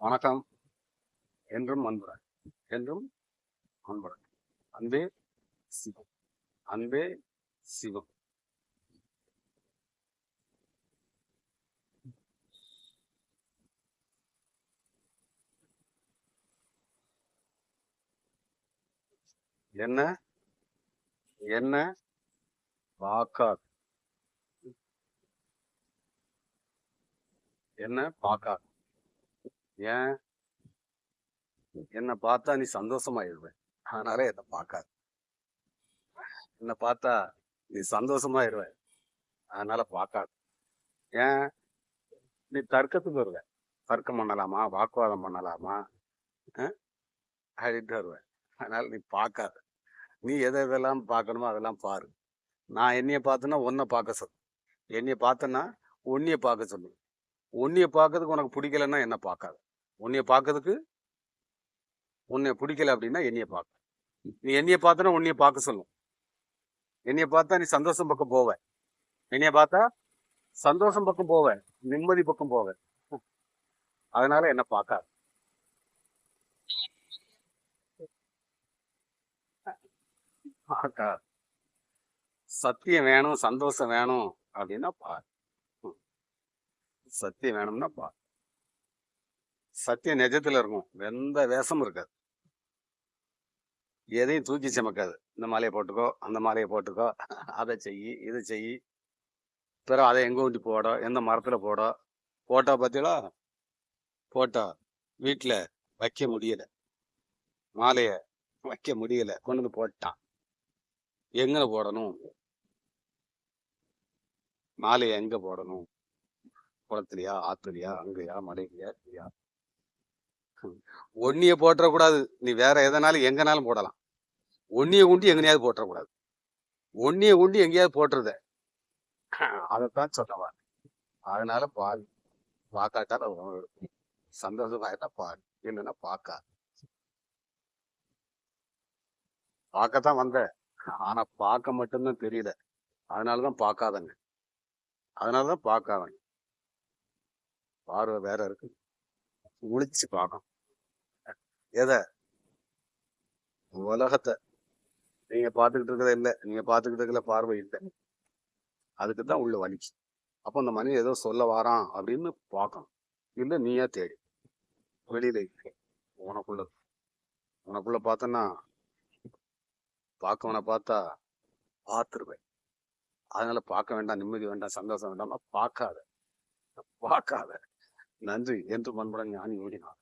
வணக்கம். என்றும் அன்புடன். என்றும் அன்புடன். அன்பே சிவம். அன்பே சிவம். என்ன? என்ன? பார்க்காது என்ன? பார்க்காது ஏன்? என்னை பார்த்தா நீ சந்தோஷமாயிடுவேன். அதனால என்னை பார்க்காது. என்னை பார்த்தா நீ சந்தோஷமாயிடுவேன். அதனால பார்க்காது. ஏன்? நீ தர்க்கத்துக்கு வருவ. தர்க்கம் பண்ணலாமா? வாக்குவாதம் பண்ணலாமா? அப்படின்ட்டு வருவ. அதனால நீ பார்க்காத. நீ எதை எதெல்லாம் பார்க்கணுமோ அதெல்லாம் பாரு. நான் என்னைய பார்த்தேன்னா ஒன்றை பார்க்க சொல்லு. என்னைய பார்த்தேன்னா உன்னைய பார்க்க சொல்லு. உன்னைய பார்க்கறதுக்கு உனக்கு பிடிக்கலன்னா என்ன பார்க்காது. உன்னைய பார்க்கறதுக்கு உன்னை பிடிக்கல அப்படின்னா என்னைய பார்க்க நீ என்னைய பார்த்தனா உன்னைய பார்க்க சொல்லும். என்னைய பார்த்தா நீ சந்தோஷம் பக்கம் போவ. என்னைய பார்த்தா சந்தோஷம் பக்கம் போவ நிம்மதி பக்கம் போவ. அதனால என்ன பார்க்காது பார்க்காது சத்தியம் வேணும் சந்தோஷம் வேணும் அப்படின்னா பாரு. சத்தியம் வேணும்னா பாரு. சத்தியம் நிஜத்துல இருக்கும். எந்த வேஷமும் இருக்காது எதையும் தூக்கி சமைக்காது. இந்த மாலையை போட்டுக்கோ அந்த மாலையை போட்டுக்கோ. அதை செய் இதை செய். பிறகு அதை எங்க ஊட்டி போட எந்த மரத்துல போட. போட்டோ பார்த்தீங்களா போட்டோ வீட்டுல வைக்க முடியல. மாலைய வைக்க முடியல. கொண்டு வந்து போட்டான். எங்க போடணும்? மாலையை எங்க போடணும்? குளத்துலயா ஆத்துலையா அங்கயா மலையிலையா இல்லையா ஒன்னிய போட்டுறக்கூடாது நீ வேற எதனாலும் எங்கனாலும் போடலாம். ஒன்னிய குண்டி எங்கனையாவது போட்டுறக்கூடாது ஒன்னிய குண்டி எங்கேயாவது போட்டுருத. அதைத்தான் சொல்லவா அதனால பால் பார்க்காட்டா சந்தோஷமாயிட்டா பாரு. இல்லைன்னா பார்க்கா பார்க்கத்தான் வந்த. ஆனா பார்க்க மட்டும்தான் தெரியல. அதனாலதான் பார்க்காதங்க. அதனாலதான் பார்க்காதங்க. பார்வை வேற இருக்கு. முழிச்சு பார்க்கணும். எதை? உலகத்தை. நீங்க பார்த்துக்கிட்டு இருக்கிறத இல்ல. நீங்க பார்த்துக்கிட்டு இருக்கிற பார்வை இல்லை. அதுக்கு தான் உள்ள வலிச்சு அப்போ அந்த மனிதன் ஏதோ சொல்ல வாரான் அப்படின்னு பார்க்கணும். இல்லை நீயா தேடி. வெளியில உனக்குள்ள. உனக்குள்ள பார்த்தன்னா பார்க்கவனை பார்த்தா பார்த்துருவேன். அதனால பார்க்க வேண்டாம் நிம்மதி வேண்டாம் சந்தோஷம் வேண்டாம்னா பார்க்காத. பார்க்காத. நன்றி. என்று மண்புடன் ஞானி ஓடினார்